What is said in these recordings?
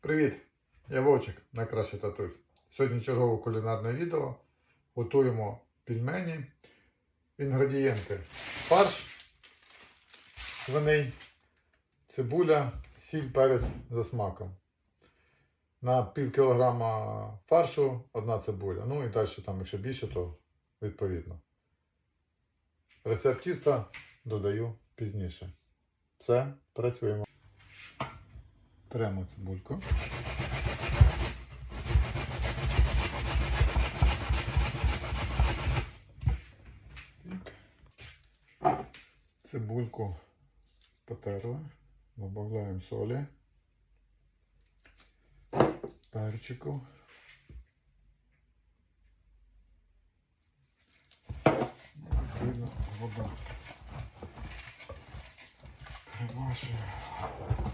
Привіт! Я Вовчик, найкращий татуй. Сьогодні чергове кулінарне відео. Готуємо пельмені. Інгредієнти. Фарш, свиней, цибуля, сіль, перець за смаком. На пів кілограма фаршу одна цибуля. Ну і далі, там, якщо більше, то відповідно. Рецепт тіста додаю пізніше. Все, працюємо. Беремо цибульку. Так. Цибульку потерли. Добавляємо солі. Перчику. Вода. Кремашуємо.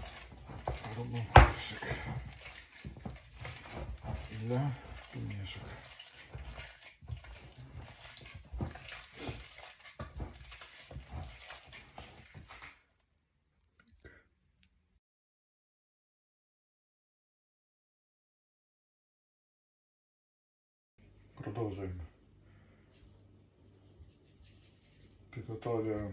Робимо першик для пельмешек. Продовжуємо. Підготовлюємо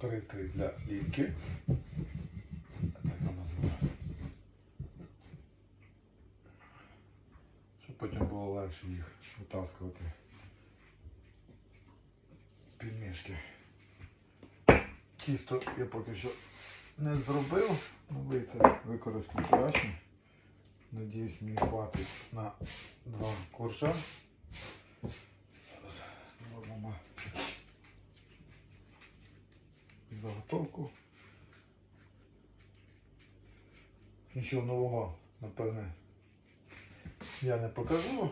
пристрій для лінки. Так воно. Щоб потім було легше їх витаскувати. Пельмешки. Тісто я поки що не зробив, але це використаю краще. Надіюсь, мені хватить на два курша. Зараз зробимо заготовку. Нічого нового, напевне, я не покажу.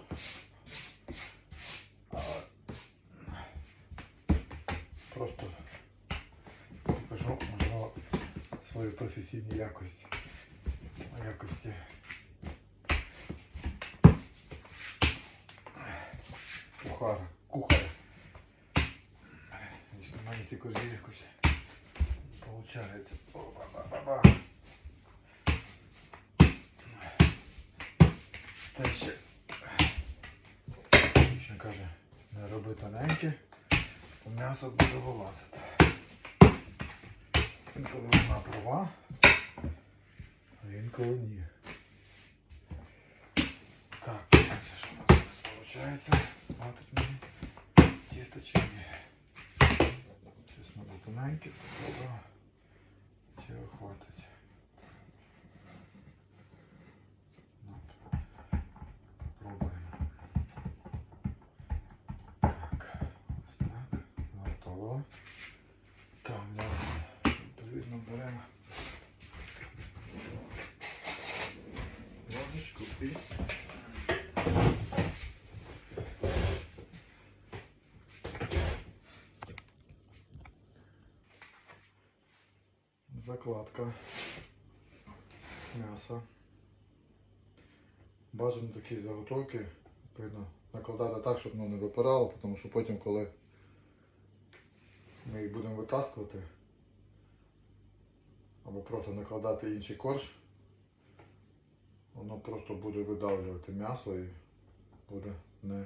Просто покажу, можливо, свої професійні якості. Якості. Якщо в мене ці кожі якось получається. Оба-ба-ба-ба. Та ще. Ще каже, не роби тоненьке, то м'ясо буде вилазити. Інколи вона права, а інколи ні. Так, що у нас виходить? Хватить мені тісто чи ні? Щось надо тоненьке, спробую. Чи його хватить? Ну, Попробуємо. Так, ось так. Готово. Так, зараз відповідно беремо закладка м'яса. Бажано такі заготовки відповідно, накладати так, щоб воно не випирало, тому що потім, коли ми їх будемо витаскувати, або просто накладати інший корж, воно просто буде видавлювати м'ясо і буде не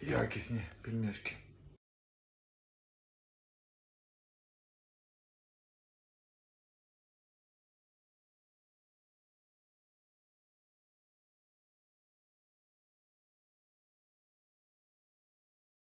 якісні пельмешки.